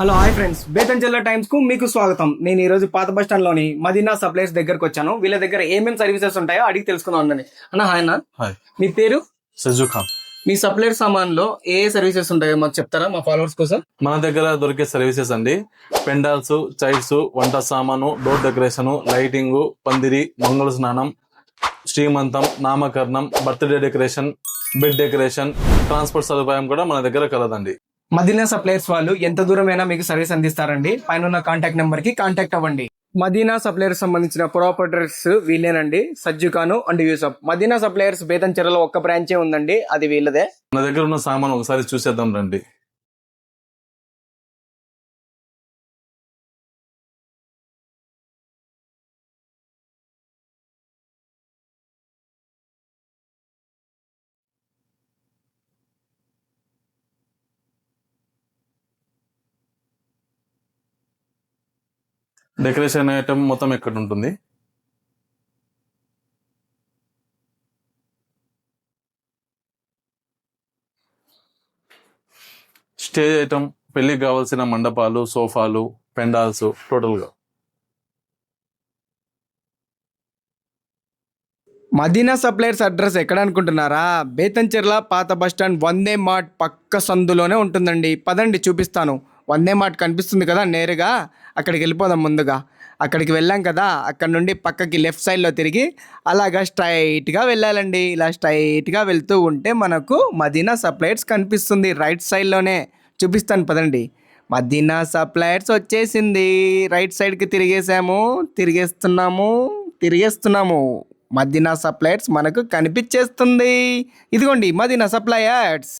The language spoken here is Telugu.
Hello hi friends. బేతంచెల్ల టైమ్స్కు మీకు స్వాగతం. నేను ఈ రోజు పాత బస్ స్టాండ్లోని మదీనా సప్లైస్ దగ్గరకు వచ్చాను. వీళ్ళ దగ్గర ఏమేమి సర్వీసెస్ ఉంటాయో అడిగి తెలుసుకుందాం ఉందని అన్న హాయ్ అన్న. హాయ్. మీ పేరు? ఖాన్. మీ సప్లైర్ సామాన్లో ఏ సర్వీసెస్ ఉంటాయో మాకు చెప్తారా? మా ఫాలోవర్స్ కోసం. మన దగ్గర దొరికే సర్వీసెస్ అండి. పెండాల్స్ చైర్స్ వంట సామాను డోర్ డెకరేషన్ లైటింగ్ పందిరి మంగళ స్నానం శ్రీమంతం నామకరణం birthday decoration bed decoration transport సదుపాయం కూడా మన దగ్గర కలదండి. మదీనా సప్లైయర్స్ వాళ్ళు ఎంత దూరమైనా మీకు సర్వీస్ అందిస్తారండి. పైన ఉన్న కాంటాక్ట్ నెంబర్కి కాంటాక్ట్ అవ్వండి. మదీనా సప్లైర్స్ సంబంధించిన ప్రాపర్టీస్ వీళ్ళేనండి. సజ్జుఖాను అండ్ యూసఫ్. మదీనా సప్లైర్స్ బేతంచెరలో ఒక్క బ్రాంచే ఉందండి. అది వీళ్ళదే. మన దగ్గర ఉన్న సామాన్ ఒకసారి చూసేద్దాం రండి. డెకరేషన్ ఐటమ్ మొత్తం ఎక్కడ ఉంటుంది స్టేజ్ ఐటమ్ పెళ్ళికి కావాల్సిన మండపాలు సోఫాలు పెండాల్స్ టోటల్గా. మదీనా సప్లైర్స్ అడ్రస్ ఎక్కడ అనుకుంటున్నారా బేతంచెర్ల పాత బస్టాండ్ వందే మార్ట్ పక్క సందులోనే ఉంటుందండి. పదండి చూపిస్తాను. వందే మార్ట్ కనిపిస్తుంది కదా నేరుగా అక్కడికి వెళ్ళిపోదాం ముందుగా. అక్కడికి వెళ్ళాం కదా అక్కడ నుండి పక్కకి లెఫ్ట్ సైడ్లో తిరిగి అలాగా స్ట్రైట్గా వెళ్ళాలండి. ఇలా స్ట్రైట్గా వెళ్తూ ఉంటే మనకు మదీనా సప్లైట్స్ కనిపిస్తుంది రైట్ సైడ్లోనే. చూపిస్తాను పదండి. మదీనా సప్లైట్స్ వచ్చేసింది. రైట్ సైడ్కి తిరిగేసాము తిరిగేస్తున్నాము తిరిగేస్తున్నాము. మదీనా సప్లైట్స్ మనకు కనిపించేస్తుంది. ఇదిగోండి మదీనా సప్లైయర్స్.